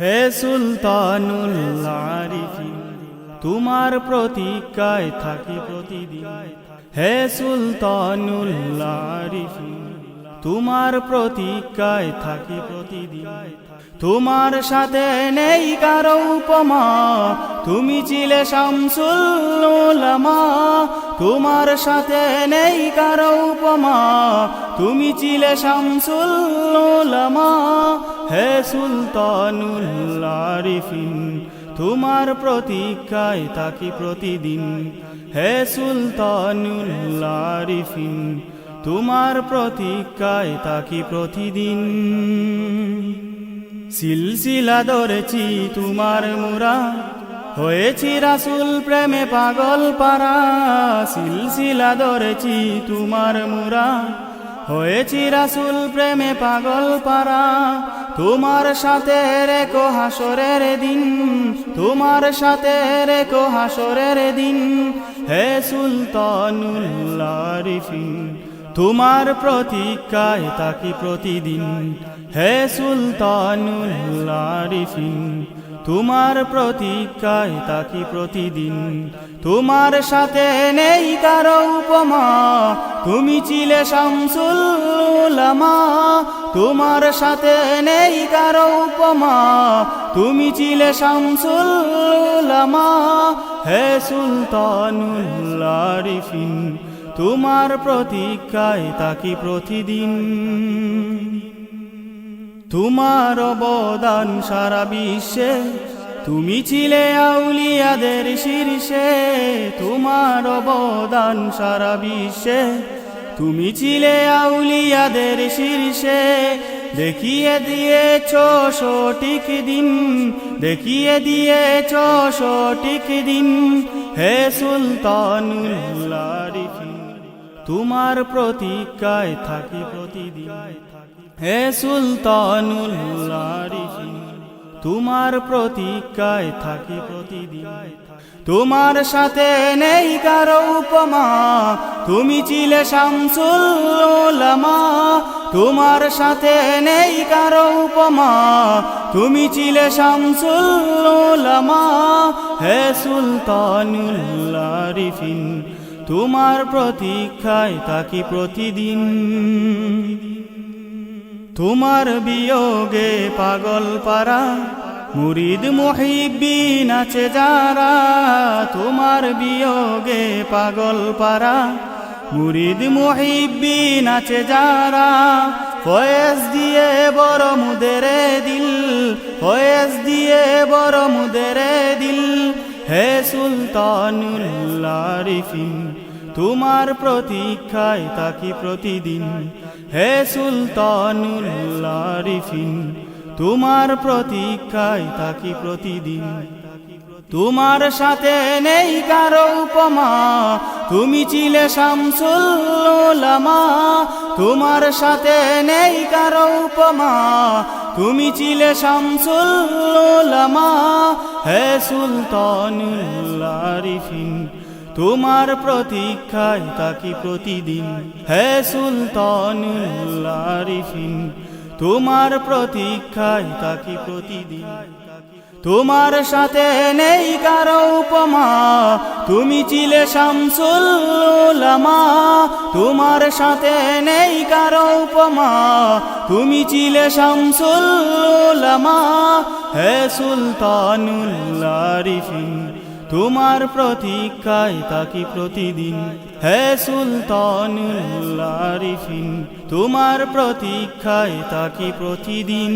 হে সুলতানুল তোমার প্রতীক্ষায় থাকি প্রতিদিন। হে সুলতানুল তোমার প্রতীক্ষায় থাকি প্রতিদিন। তোমার সাথে নেই কারও উপমা, তুমি ছিলে শামসুল উলামা তোমার সাথে নেই কারও উপমা। তুমি চিলে শামসুল উলামা, হে সুলতানুল আরিফিন। তোমার প্রতীক্ষায় তাকি প্রতিদিন, হে সুলতানুল আরিফিন। তোমার প্রতীক্ষায় তাকি প্রতিদিন। সিলসিলা ধরেছি তোমার মুরা হয়েছি রাসুল প্রেমে পাগল পারা, সিলসিলা ধরেছি তোমার মুরা। হয়েছি রাসুল প্রেমে পাগল পারা, তোমার সাথে রেখো হাসরের দিন। তোমার সাথে রেখো হাসরের দিন। হে সুলতানুল আরিফিন তোমার প্রতীক্ষায় তাকি প্রতিদিন। হে সুলতানুল আরিফিন তোমার প্রতীক্ষায় তাকি প্রতিদিন। তোমার সাথে নেই কারও উপমা। তুমি ছিলে শামসুল উলামা। তোমার সাথে নেই কারও উপমা। তুমি ছিলে শামসুল উলামা। হে সুলতানুল তোমার প্রতীক্ষায় তাকি প্রতিদিন। তোমার অবদান সারা বিশ্বে। তুমি ছিলে আউলিয়াদের শীর্ষে। তোমার অবদান সারা বিশ্বে। তুমি ছিলে আউলিয়াদের শীর্ষে। দেখিয়ে দিয়েছ সঠিক দিন। দেখিয়ে দিয়েছ সঠিক দিন। হে সুলতানুল আরিফিন, তোমার প্রতীক্ষায় থাকি প্রতিদিন। হে সুলতানুল আরিফিন তোমার প্রতীক্ষায় থাকি প্রতিদিন। তোমার সাথে নেই কারও উপমা, তুমি ছিলে শামসুল উলামা। তোমার সাথে নেই কারও উপমা, তুমি ছিলে শামসুল উলামা। হে সুলতানুল আরিফিন তোমার প্রতীক্ষায় থাকি প্রতিদিন। তোমার বিয়োগে পাগল পারা, মুরিদ মুহিব্বিন আছে যারা, তোমার বিয়োগে পাগল পারা, মুরিদ মুহিব্বিন আছে যারা, ফয়েজ দিয়ে বড় মুদেরে দিল, ফয়েজ দিয়ে বড় মুদেরে দিল, হে সুলতানুল আরিফিন, তোমার প্রতীক্ষায় তাকি প্রতিদিন। হে সুলতানুল আরিফিন তোমার প্রতীক্ষায় তাকি প্রতিদিন। তোমার সাথে নেই কারও উপমা, তুমি ছিলে শামসুল উলামা তোমার সাথে নেই কারও উপমা, তুমি ছিলে শামসুল উলামা হে সুলতানুল আরিফিন তোমার প্রতীক্ষায় তাকি প্রতিদিন। হে আরিফিন তোমার প্রতীক্ষায় তাকি প্রতিদিন। তোমার সাথে নেই কারও উপমা, তুমি ছিলে শামসুল উলামা তোমার সাথে নেই কারও উপমা, তুমি ছিলে শামসুল উলামা হে সুলতানুল আরিফিন তোমার প্রতীক্ষায় তাকি প্রতিদিন। হে সুলতান তোমার প্রতীক্ষায় তাকি প্রতিদিন।